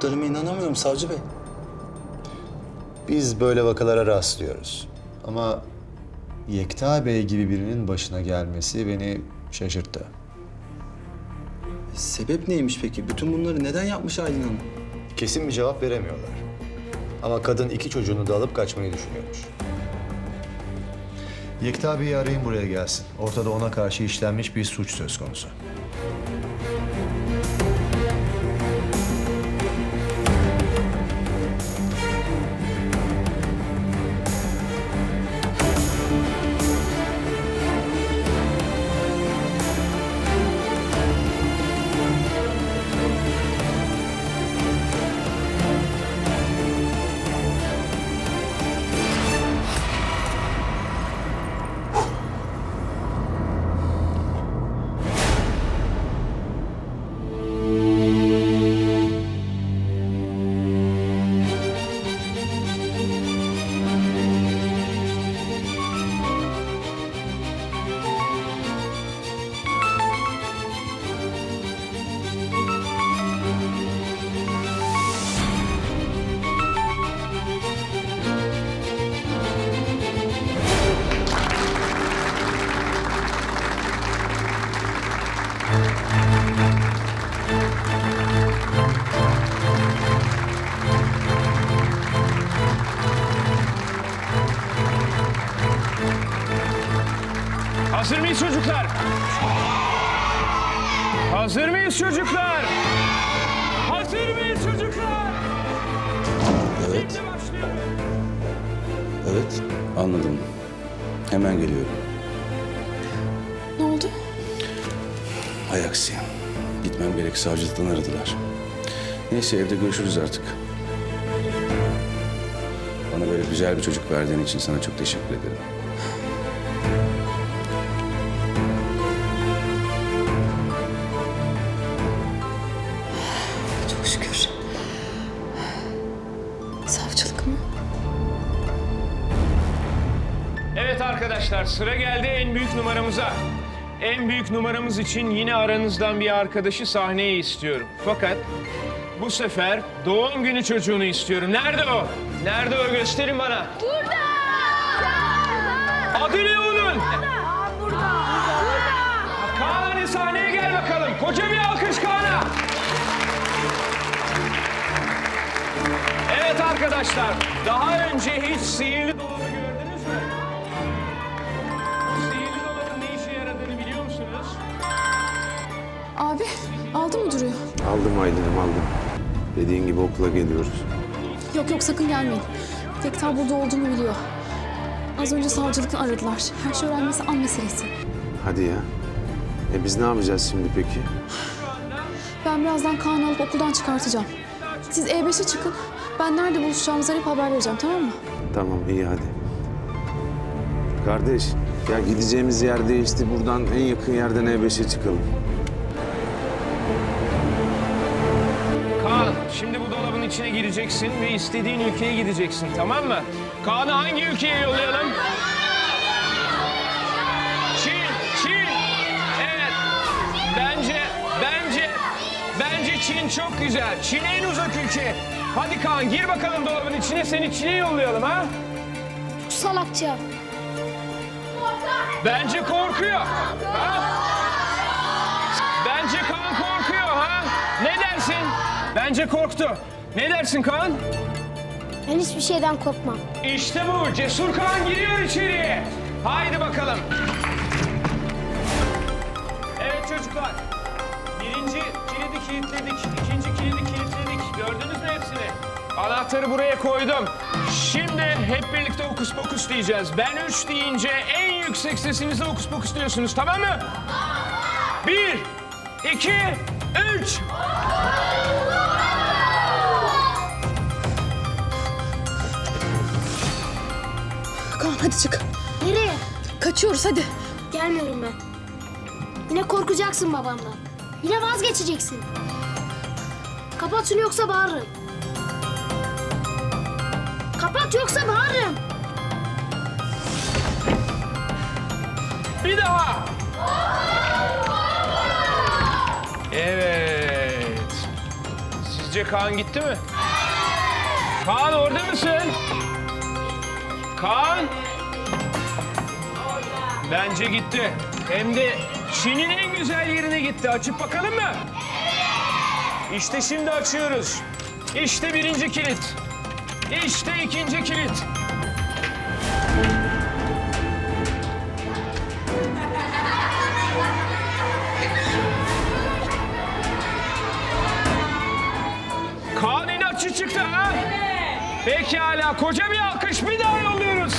Duyduklarıma inanamıyorum savcı bey. Biz böyle vakalara rastlıyoruz. Ama Yekta Bey gibi birinin başına gelmesi beni şaşırttı. Sebep neymiş peki? Bütün bunları neden yapmış Aylin Hanım? Kesin bir cevap veremiyorlar. Ama kadın iki çocuğunu da alıp kaçmayı düşünüyormuş. Yekta Bey'i arayın buraya gelsin. Ortada ona karşı işlenmiş bir suç söz konusu. Hazır mıyız çocuklar? Hazır mıyız çocuklar? Hazır mıyız çocuklar? Evet, Şimdi başlıyorum. evet. Anladım. Hemen geliyorum. Ne oldu? Hay aksi. Gitmem gerek. Savcılıktan aradılar. Neyse evde görüşürüz artık. Bana böyle güzel bir çocuk verdiğin için sana çok teşekkür ederim. Çok şükür. Savcılık mı? Evet arkadaşlar sıra geldi en büyük numaramıza. En büyük numaramız için yine aranızdan bir arkadaşı sahneye istiyorum. Fakat bu sefer doğum günü çocuğunu istiyorum. Nerede o? Nerede o? Gösterin bana. Burada! Arkadaşlar, daha önce hiç sihirli dolabı gördünüz mü? Bu sihirli dolabın ne işe yaradığını biliyor musunuz? Abi aldı mı duruyor? Aldım Aylin'im aldım. Dediğin gibi okula geliyoruz. Yok yok sakın gelmeyin. Tekrar burada olduğumu biliyor. Az önce savcılıktan aradılar. Her şey öğrenmesi an meselesi. Hadi ya. E biz ne yapacağız şimdi peki? Ben birazdan Kaan'ı alıp okuldan çıkartacağım. Siz E5'e çıkın. Ben nerede buluşacağımızı arayıp haber vereceğim tamam mı? Tamam iyi hadi. Kardeş ya gideceğimiz yer değişti. Buradan en yakın yerden E5'e çıkalım. Kaan, şimdi bu dolabın içine gireceksin ve istediğin ülkeye gideceksin, tamam mı? Kaan'ı hangi ülkeye yollayalım? Çin çok güzel. Çin en uzak ülke. Hadi Kaan gir bakalım dolabın içine, seni Çin'e yollayalım ha? Salakça. Bence korkuyor. Ha? Bence Kaan korkuyor ha? Ne dersin? Bence korktu. Ne dersin Kaan? Ben hiçbir şeyden korkmam. İşte bu. Cesur Kaan giriyor içeriye. Haydi bakalım. Evet çocuklar. Birinci kilidi kilitledik. ikinci kilidi kilitledik. Gördünüz mü hepsini? Anahtarı buraya koydum. Şimdi hep birlikte okus pokus diyeceğiz. Ben üç deyince en yüksek sesinizle okus pokus diyorsunuz tamam mı? Bir, iki, üç. Kaan hadi çık. Nereye? Kaçıyoruz hadi. Gelmiyorum ben. Yine korkacaksın babamdan. Yine vazgeçeceksin. Kapat şunu yoksa bağırırım. Kapat yoksa bağırırım. Bir daha. Evet. Sizce Kaan gitti mi? Kaan orada mısın? Kaan? Bence gitti. Hem de Çin'in en güzel yerine gitti. Açıp bakalım mı? İşte şimdi açıyoruz. İşte birinci kilit. İşte ikinci kilit. Kaan inatçı çıktı ha? Pekala koca bir alkış bir daha yolluyoruz.